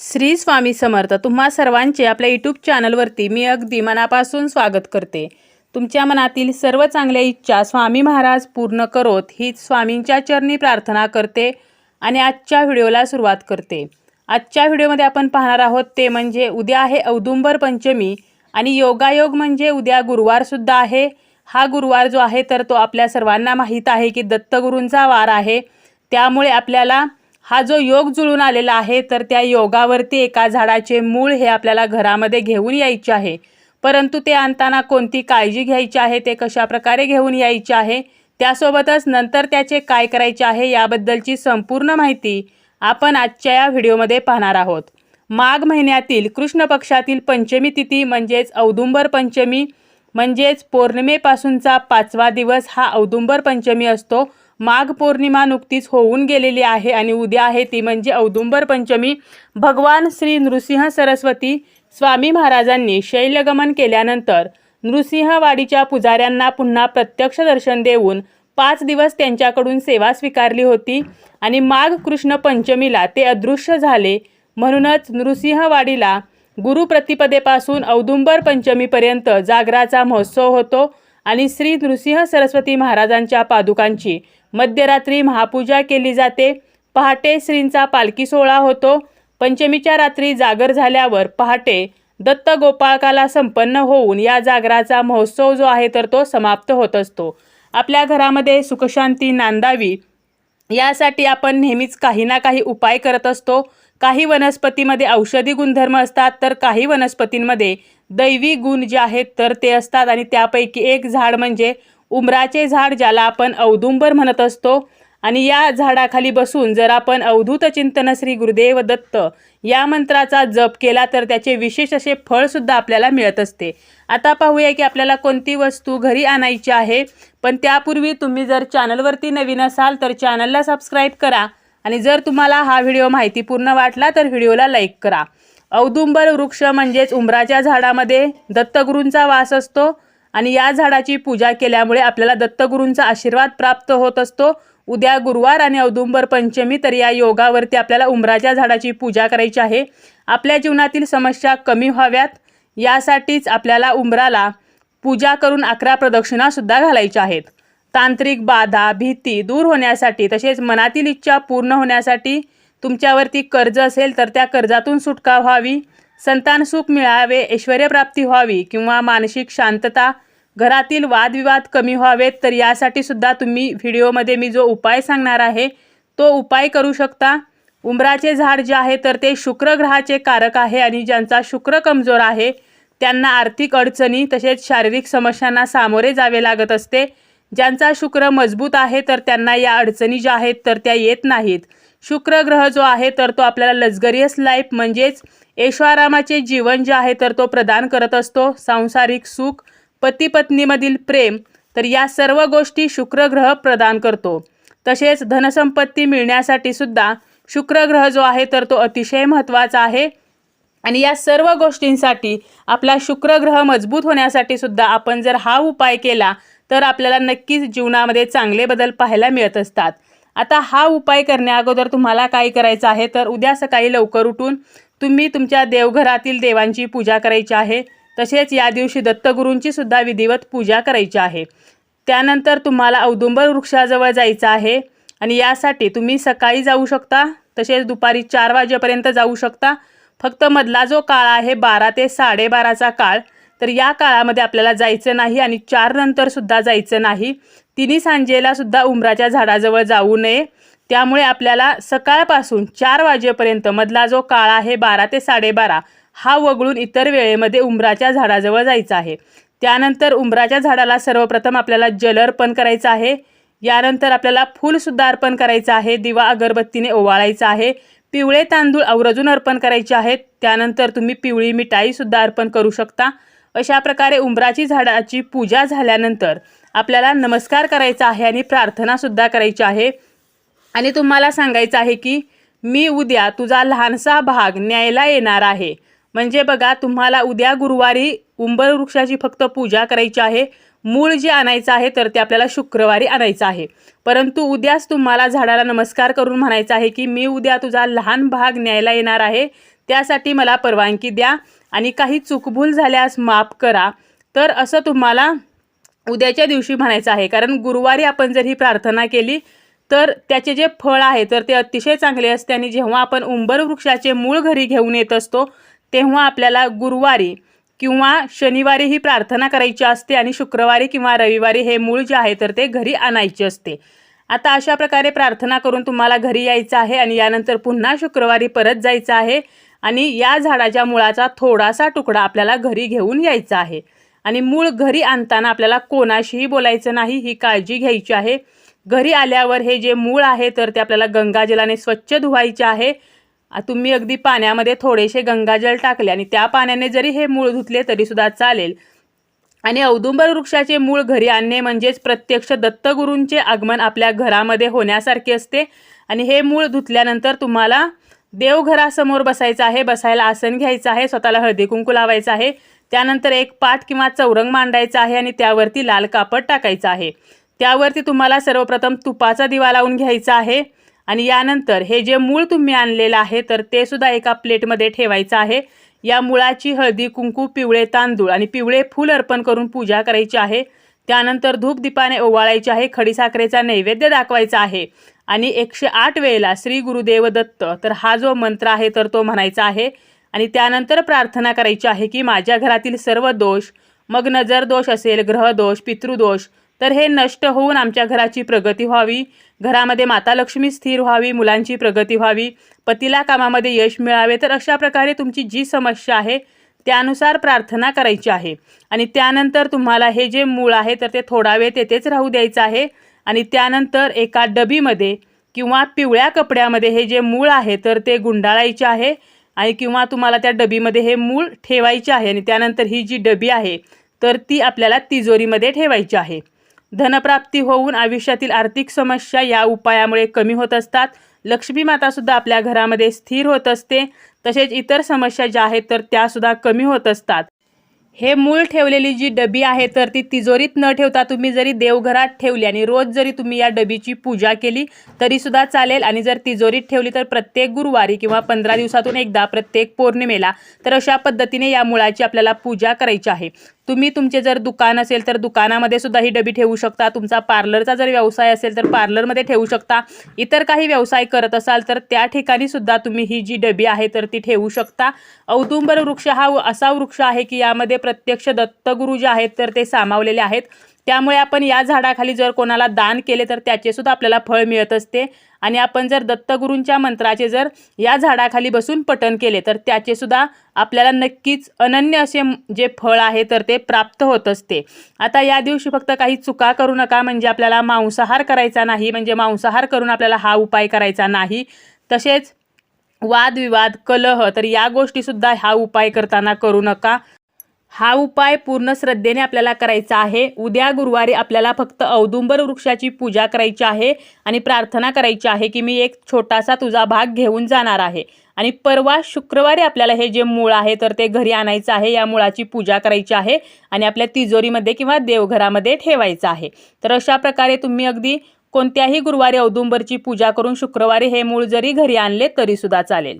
श्री स्वामी समर्थ तुम्हा सर्वांचे आपल्या यूट्यूब चॅनलवरती मी अगदी मनापासून स्वागत करते. तुमच्या मनातील सर्व चांगल्या इच्छा स्वामी महाराज पूर्ण करोत ही स्वामींच्या चरणी प्रार्थना करते आणि आजच्या व्हिडिओला सुरुवात करते. आजच्या व्हिडिओमध्ये आपण पाहणार आहोत ते म्हणजे उद्या आहे औदुंबर पंचमी आणि योगायोग म्हणजे उद्या गुरुवारसुद्धा आहे. हा गुरुवार जो आहे तर तो आपल्या सर्वांना माहीत आहे की दत्तगुरूंचा वार आहे. त्यामुळे आपल्याला हा जो योग जुळून आलेला आहे तर त्या योगावरती एका झाडाचे मूळ हे आपल्याला घरामध्ये घेऊन यायचे आहे. परंतु ते आणताना कोणती काळजी घ्यायची आहे ते कशा प्रकारे घेऊन यायचे आहे त्यासोबतच नंतर त्याचे काय करायचे आहे याबद्दलची संपूर्ण माहिती आपण आजच्या या व्हिडिओमध्ये पाहणार आहोत. माघ महिन्यातील कृष्ण पक्षातील पंचमी तिथी म्हणजेच औदुंबर पंचमी म्हणजेच पौर्णिमेपासूनचा पाचवा दिवस हा औदुंबर पंचमी असतो. माघ पौर्णिमा नुकतीच होऊन गेलेली आहे आणि उद्या आहे ती म्हणजे औदुंबर पंचमी. भगवान श्री नृसिंह सरस्वती स्वामी महाराजांनी शैलगमन केल्यानंतर नृसिंहवाडीच्या पुजाऱ्यांना पुन्हा प्रत्यक्ष दर्शन देऊन पाच दिवस त्यांच्याकडून सेवा स्वीकारली होती आणि माघ कृष्ण पंचमीला ते अदृश्य झाले. म्हणूनच नृसिंहवाडीला गुरुप्रतिपदेपासून औदुंबर पंचमीपर्यंत जागराचा महोत्सव होतो आणि श्री नृसिंह सरस्वती महाराजांच्या पादुकांची मध्यरात्री महापूजा केली जाते. पहाटे श्रींचा पालखी सोहळा होतो. पंचमीच्या रात्री जागर झाल्यावर पहाटे दत्त गोपाळकाला संपन्न होऊन या जागराचा महोत्सव जो आहे तर तो समाप्त होत असतो. आपल्या घरामध्ये सुखशांती नांदावी. यासाठी आपण नेहमीच काही ना काही उपाय करत असतो. काही वनस्पतीमध्ये औषधी गुणधर्म असतात तर काही वनस्पतींमध्ये दैवी गुण जे आहेत तर ते असतात. आणि त्यापैकी एक झाड म्हणजे उमराचे झाड ज्याला आपण औदुंबर म्हणत असतो. आणि या झाडाखाली बसून जर आपण अवधूत चिंतन श्री गुरुदेव दत्त या मंत्राचा जप केला तर त्याचे विशेष असे फळसुद्धा आपल्याला मिळत असते. आता पाहूया की आपल्याला कोणती वस्तू घरी आणायची आहे. पण त्यापूर्वी तुम्ही जर चॅनलवरती नवीन असाल तर चॅनलला सबस्क्राईब करा. आणि जर तुम्हाला हा व्हिडिओ माहितीपूर्ण वाटला तर व्हिडिओला लाईक करा. औदुंबर वृक्ष म्हणजेच उंबराच्या झाडामध्ये दत्तगुरूंचा वास असतो. आणि या झाडाची पूजा केल्यामुळे आपल्याला दत्तगुरूंचा आशीर्वाद प्राप्त होत असतो. उद्या गुरुवार आणि औदुंबर पंचमी तर या योगावरती आपल्याला उंबराच्या झाडाची पूजा करायची आहे. आपल्या जीवनातील समस्या कमी व्हाव्यात. यासाठीच आपल्याला उंबराला पूजा करून अकरा प्रदक्षिणासुद्धा घालायच्या आहेत. तांत्रिक बाधा भीती दूर होण्यासाठी तसेच मनातील इच्छा पूर्ण होण्यासाठी तुमच्यावरती कर्ज असेल तर त्या कर्जातून सुटका व्हावी. संतान सुख मिळावे ऐश्वर्यप्राप्ती व्हावी किंवा मानसिक शांतता घरातील वादविवाद कमी व्हावेत तर यासाठी सुद्धा तुम्ही व्हिडिओमध्ये मी जो उपाय सांगणार आहे तो उपाय करू शकता. उंबराचे झाड जे आहे तर ते शुक्र ग्रहाचे कारक आहे आणि ज्यांचा शुक्र कमजोर आहे त्यांना आर्थिक अडचणी तसेच शारीरिक समस्यांना सामोरे जावे लागत असते. ज्यांचा शुक्र मजबूत आहे तर त्यांना या अडचणी ज्या आहेत तर त्या येत नाहीत. शुक्र ग्रह जो आहे तर तो आपल्याला लक्झरियस लाईफ म्हणजेच ऐशोआरामाचे जीवन जे आहे तर तो प्रदान करत असतो. सांसारिक सुख पती पत्नीमधील प्रेम तर या सर्व गोष्टी शुक्र ग्रह प्रदान करतो. तसेच धनसंपत्ती मिळण्यासाठी सुद्धा शुक्र ग्रह जो आहे तर तो अतिशय महत्त्वाचा आहे. आणि या सर्व गोष्टींसाठी आपला शुक्र ग्रह मजबूत होण्यासाठी सुद्धा आपण जर हा उपाय केला तर आपल्याला नक्कीच जीवनामध्ये चांगले बदल पाहायला मिळत असतात. आता हा उपाय करण्या अगोदर तुम्हाला काय करायचं आहे तर उद्या सकाळी लवकर उठून तुम्ही तुमच्या देवघरातील देवांची पूजा करायची आहे. तसेच या दिवशी दत्तगुरूंची सुद्धा विधिवत पूजा करायची आहे. त्यानंतर तुम्हाला औदुंबर वृक्षाजवळ जायचं आहे. आणि यासाठी तुम्ही सकाळी जाऊ शकता. तसेच दुपारी चार वाजेपर्यंत जाऊ शकता. फक्त मधला जो काळ आहे बारा ते साडेबाराचा काळ तर या काळामध्ये आपल्याला जायचं नाही आणि चार नंतर सुद्धा जायचं नाही. तिन्ही सांजेला सुद्धा उमराच्या झाडाजवळ जाऊ नये. त्यामुळे आपल्याला सकाळपासून चार वाजेपर्यंत मधला जो काळ आहे बारा ते साडेबारा हा वगळून इतर वेळेमध्ये उंबराच्या झाडाजवळ जायचं आहे. त्यानंतर उंबराच्या झाडाला सर्वप्रथम आपल्याला जल अर्पण करायचं आहे. यानंतर आपल्याला फूलसुद्धा अर्पण करायचं आहे. दिवा अगरबत्तीने ओवाळायचा आहे. पिवळे तांदूळ आवर्जून अर्पण करायचे आहेत. त्यानंतर तुम्ही पिवळी मिठाईसुद्धा अर्पण करू शकता. अशा प्रकारे उंबराची झाडाची पूजा झाल्यानंतर आपल्याला नमस्कार करायचा आहे आणि प्रार्थनासुद्धा करायची आहे. आणि तुम्हाला सांगायचं आहे की मी उद्या तुझा लहानसा भाग न्यायला येणार आहे. म्हणजे बघा तुम्हाला उद्या गुरुवारी उंबर वृक्षाची फक्त पूजा करायची आहे. मूळ जे आणायचं आहे तर ते आपल्याला शुक्रवारी आणायचं आहे. परंतु उद्याच तुम्हाला झाडाला नमस्कार करून म्हणायचं आहे की मी उद्या तुझा लहान भाग न्यायला येणार आहे. त्यासाठी मला परवानगी द्या आणि काही चुकभूल झाल्यास माफ करा. तर असं तुम्हाला उद्याच्या दिवशी म्हणायचं आहे. कारण गुरुवारी आपण जर ही प्रार्थना केली तर त्याचे जे फळ आहे तर ते अतिशय चांगले असते. आणि जेव्हा आपण उंबर वृक्षाचे मूळ घरी घेऊन येत असतो तेव्हा आपल्याला गुरुवारी किंवा शनिवारी ही प्रार्थना करायची असते आणि शुक्रवारी किंवा रविवारी हे मूळ जे आहे तर ते घरी आणायचे असते. आता अशा प्रकारे प्रार्थना करून तुम्हाला घरी यायचं आहे आणि यानंतर पुन्हा शुक्रवारी परत जायचं आहे आणि या झाडाच्या मुळाचा थोडासा तुकडा आपल्याला घरी घेऊन यायचा आहे. आणि मूळ घरी आणताना आपल्याला कोणाशीही बोलायचं नाही ही काळजी घ्यायची आहे. घरी आल्यावर हे जे मूळ आहे तर ते आपल्याला गंगाजलाने स्वच्छ धुवायचे आहे. तुम्ही अगदी पाण्यामध्ये थोडेसे गंगाजल टाकले आणि त्या पाण्याने जरी हे मूळ धुतले तरीसुद्धा चालेल. आणि औदुंबर वृक्षाचे मूळ घरी आणणे म्हणजेच प्रत्यक्ष दत्तगुरूंचे आगमन आपल्या घरामध्ये होण्यासारखे असते. आणि हे मूळ धुतल्यानंतर तुम्हाला देवघरासमोर बसायचं आहे बसायला आसन घ्यायचं आहे स्वतःला हळदी कुंकू लावायचं आहे. त्यानंतर एक पाट किंवा चौरंग मांडायचा आहे आणि त्यावरती लाल कापड टाकायचं आहे. त्यावरती तुम्हाला सर्वप्रथम तुपाचा दिवा लावून घ्यायचा आहे. आणि यानंतर हे जे मूळ तुम्ही आणलेलं आहे तर ते सुद्धा एका प्लेटमध्ये ठेवायचं आहे. या मुळाची हळदी कुंकू पिवळे तांदूळ आणि पिवळे फूल अर्पण करून पूजा करायची आहे. त्यानंतर धूप दीपाने आहे खडीसाखरेचा नैवेद्य दाखवायचा आहे. आणि एकशे आठ वेळेला श्री गुरुदेव दत्त तर हा जो मंत्र आहे तर तो म्हणायचा आहे. आणि त्यानंतर प्रार्थना करायची आहे की माझ्या घरातील सर्व दोष मग नजर दोष असेल ग्रहदोष पितृदोष तर हे नष्ट होऊन आमच्या घराची प्रगती व्हावी. घरामध्ये माता लक्ष्मी स्थिर व्हावी मुलांची प्रगती व्हावी पतीला कामामध्ये यश मिळावे. तर अशा प्रकारे तुमची जी समस्या आहे त्यानुसार प्रार्थना करायची आहे. आणि त्यानंतर तुम्हाला हे जे मूळ आहे तर ते थोडा वेळ तेथेच राहू द्यायचं आहे. आणि त्यानंतर एका डबीमध्ये किंवा पिवळ्या कपड्यामध्ये हे जे मूळ आहे तर ते गुंडाळायचे आहे. आणि किंवा तुम्हाला त्या डबीमध्ये हे मूळ ठेवायचे आहे. आणि त्यानंतर ही जी डबी आहे तर ती आपल्याला तिजोरीमध्ये ठेवायची आहे. धनप्राप्ती होऊन आयुष्यातील आर्थिक समस्या या उपायामुळे कमी होत असतात. लक्ष्मी मातासुद्धा आपल्या घरामध्ये स्थिर होत असते. तसेच इतर समस्या ज्या आहेत तर त्यासुद्धा कमी होत असतात. हे मूळ ठेवलेली जी डबी आहे तर ती तिजोरीत न ठेवता तुम्ही जरी देवघरात ठेवली आणि रोज जरी तुम्ही या डबीची पूजा केली तरीसुद्धा चालेल. आणि जर तिजोरीत ठेवली तर प्रत्येक गुरुवारी किंवा पंधरा दिवसातून एकदा प्रत्येक पौर्णिमेला. तर अशा पद्धतीने या मुळाची आपल्याला पूजा करायची आहे. तुम्ही तुमचे जर दुकान असेल तर दुकानामध्ये सुद्धा ही डबी ठेवू शकता. तुमचा पार्लरचा जर व्यवसाय असेल तर पार्लरमध्ये ठेवू शकता. इतर काही व्यवसाय करत असाल तर त्या ठिकाणी सुद्धा तुम्ही ही जी डबी आहे तर ती ठेवू शकता. औदुंबर वृक्ष हा असा वृक्ष आहे की यामध्ये प्रत्यक्ष दत्तगुरू जे आहेत तर ते सामावलेले आहेत. त्यामुळे आपण या झाडाखाली जर कोणाला दान केले तर त्याचेसुद्धा आपल्याला फळ मिळत असते. आणि आपण जर दत्तगुरूंच्या मंत्राचे जर या झाडाखाली बसून पठण केले तर त्याचेसुद्धा आपल्याला नक्कीच अनन्य असे जे फळ आहे तर ते प्राप्त होत असते. आता या दिवशी फक्त काही चुका करू नका म्हणजे आपल्याला मांसाहार करायचा नाही म्हणजे मांसाहार करून आपल्याला हा उपाय करायचा नाही. तसेच वादविवाद कलह तर या गोष्टीसुद्धा हा उपाय करताना करू नका. हा उपाय पूर्ण श्रद्धेने आपल्याला करायचा आहे. उद्या गुरुवारी आपल्याला फक्त औदुंबर वृक्षाची पूजा करायची आहे आणि प्रार्थना करायची आहे की मी एक छोटासा तुझा भाग घेऊन जाणार आहे. आणि परवा शुक्रवारी आपल्याला हे जे मूळ आहे तर ते घरी आणायचं आहे. या मुळाची पूजा करायची आहे आणि आपल्या तिजोरीमध्ये किंवा देवघरामध्ये ठेवायचं आहे. तर अशा प्रकारे तुम्ही अगदी कोणत्याही गुरुवारी औदुंबरची पूजा करून शुक्रवारी हे मूळ जरी घरी आणले तरीसुद्धा चालेल.